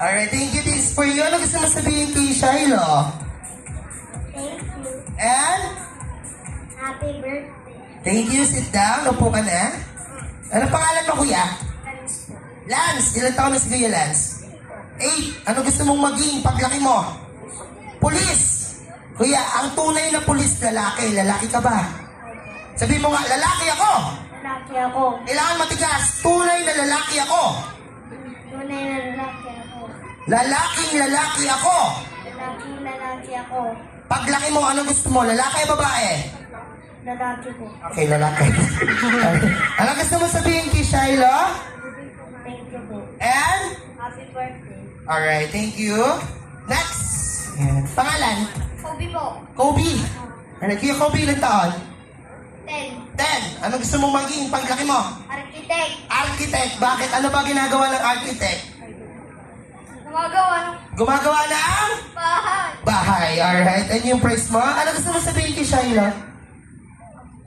Alright, thank you. This is for you. Ano gusto mo sabihin kay Shiloh? Thank you. And, Happy birthday. thank you. Sit down. Upo ka na. Ano pangalan mo, kuya? Thanks po. Lance. Ilan taon na si Kuya Lance? Eight. Ano gusto mong maging paglaki mo? Pulis. Kuya, ang tunay na pulis, lalaki. Lalaki ka ba? Sabi mo nga, lalaki ako. Lalaki ako. Kailangan matigas. Tunay na lalaki ako. Tunay na lalaki ako. Lalaking lalaki ako. Lalaking lalaki ako. Paglaki mo, ano gusto mo? Lalaki o babae? Lalaki po. Okay, lalaki. ano gusto mo sabihin kay Shiloh? Thank you po. And? Happy birthday. Alright, thank you. Next. Yan. Pangalan? Kobe po. Kobe. Ano, Kuya Kobe, ilang taon? Ten. Ten. Ano gusto mong maging paglaki mo? Architect. Architect. Bakit? Ano ba ginagawa ng architect? Gumagawa ng Gumagawa ng bahay. bahay. Alright. And yung price mo? Ano gusto mo sabihin kay Shiloh?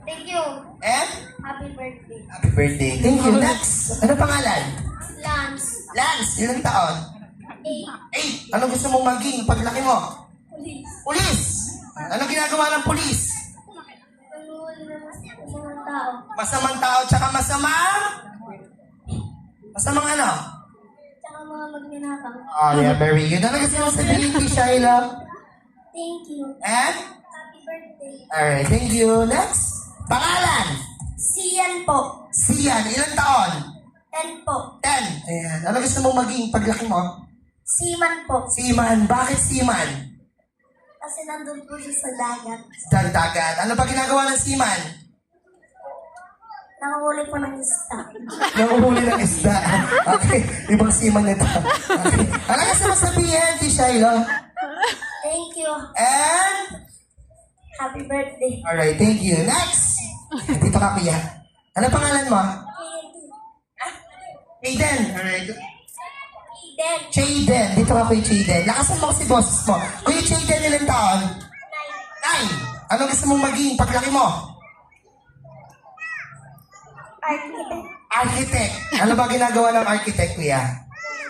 Thank you. And? Happy birthday. Happy birthday. Thank you. Next. Ano pangalan? Lance. Lance. Ilang taon? Eight. Eight. Ano gusto mong maging paglaki mo? Police. Pulis. Ano ginagawa ng pulis? Masamang tao. Masamang tao tsaka masamang... Masamang ano? Tsaka mga magnanakaw. Oh, yeah, very good. Ano gusto mong sabihin kay Shiloh? Thank you. And? Happy birthday. Alright, thank you. Next. Pangalan? Sian po. Sian. Ilang taon? Ten po. Ten. Ayan. Ano gusto mong maging paglaki mo? Siman po. Seaman. Bakit seaman? Kasi nandun po siya sa dagat. Dagdagat. Ano ba ginagawa ng seaman? Nakahuli po ng isda. Nanguhuli ng isda. Okay. Ibang seaman nito. Okay. Ano gusto mong sabihin kay Shiloh? Thank you. And? Happy birthday. Alright, thank you. Next. Dito ka, Kuya. Ano pangalan mo? Aiden. Alright. Eden. Jaden. Dito ka, Kuya Jaden. Lakasan mo si boss mo. Kuya Jaden, ilang taon? Nine. Ano gusto mong maging paglaki mo? Architect. Architect. Ano ba ginagawa ng architect, Kuya?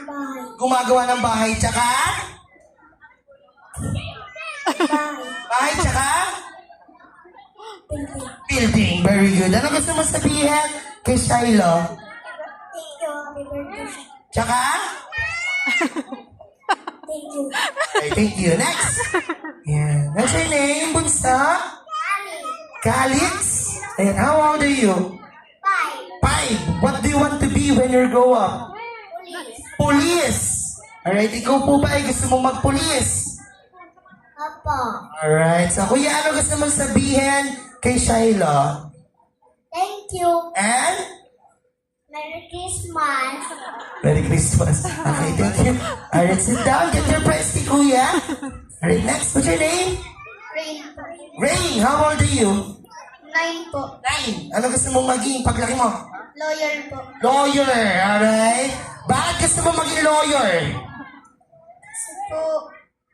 bahay. Gumagawa ng bahay, tsaka? Bahay. Bahay, tsaka? Building. Very good. Ano gusto mo sabihin kay Shiloh? Thank you. Tsaka? Thank you. Thank you. Next. Yeah. What's your name, Bunsa? Ali. Calix? And how old are you? Five. Five. What do you want to be when you grow up? Police. Police. Alright, ikaw po ba ay gusto mong magpulis? Apo. Alright, so kuya, ano gusto mong sabihin kay Shiloh? Thank you. And? Merry Christmas. Merry Christmas. Okay, thank you. Alright, sit down. Get your prize kay kuya. Alright, next. What's your name? Rain. Rain, how old are you? Nine po. Nine. Ano gusto mong maging paglaki mo? Lawyer po. Lawyer, alright? Bakit gusto mo maging lawyer? Kasi po,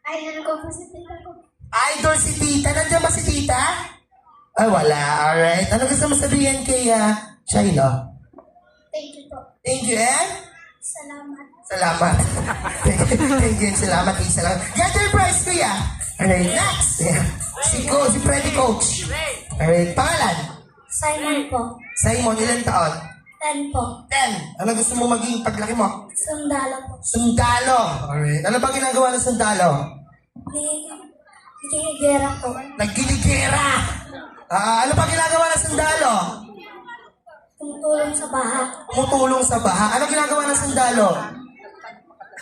idol ko po si tita ko. Idol si tita. Nandiyan ba si tita? Ay, wala. Alright. Ano gusto mo sabihin kay uh, Shiloh? Thank you po. Thank you, and Salamat. salamat. thank you, and salamat, and salamat. Get your prize, kuya. Alright, next. Yeah. Si Ko, si Freddy Coach. Alright, pangalan? Simon po. Simon, ilang taon? Ten po. Ten. Ano gusto mo maging paglaki mo? Sundalo po. Sundalo. Alright. Ano ba ginagawa ng sundalo? Di, Ikigera po. Naggiligera. Ah, ano pa ginagawa ng sundalo? Tumutulong sa baha. Tumutulong sa baha. Ano ginagawa ng sundalo?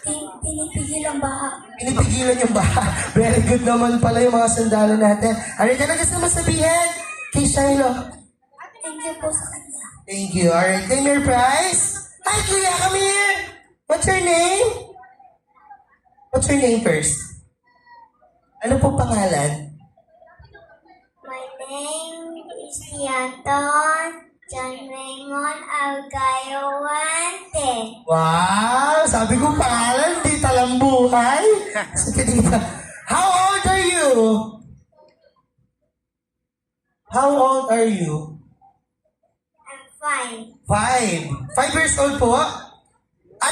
Pin, pinipigil ang baha. Pinipigilan yung baha. Very good naman pala yung mga sundalo natin. Alright, ano gusto mo sabihin? Kay Shiloh. Thank you po sa kanya. Thank you. Alright, claim your prize. Hi, Kuya, come here. What's your name? What's your name first? Ano po pangalan? My name is Tianton John Raymond Algayawante. Wow! Sabi ko pangalan, di talambuhay. How old are you? How old are you? I'm fine. Five. Five years old po?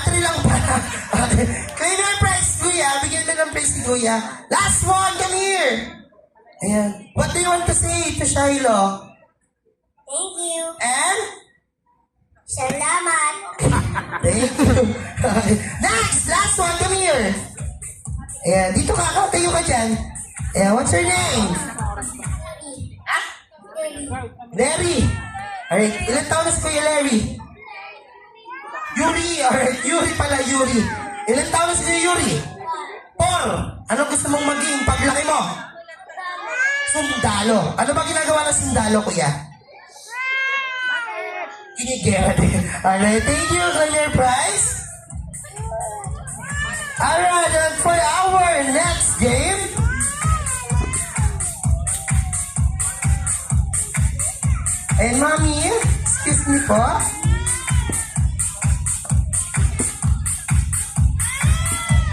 Three lang pala. Okay. Cleaner prize, kuya. Bigyan ka ng prize ni kuya. Last one, come here. Ayan. What do you want to say to Shiloh? Thank you. And? Salamat. Thank you. Next, last one, come here. Ayan, dito ka, ka, tayo ka dyan. Ayan, what's your name? Larry. Alright, ilan taon na si Kuya Larry? Yuri, alright, Yuri pala, Yuri. Ilan taon na si Kuya Yuri? Four. Ano gusto mong maging paglaki mo? Sundalo. Ano ba ginagawa ng sundalo, kuya? Kinigera din. Alright, thank you for your prize. Alright, and for our next game, And mommy, excuse me po.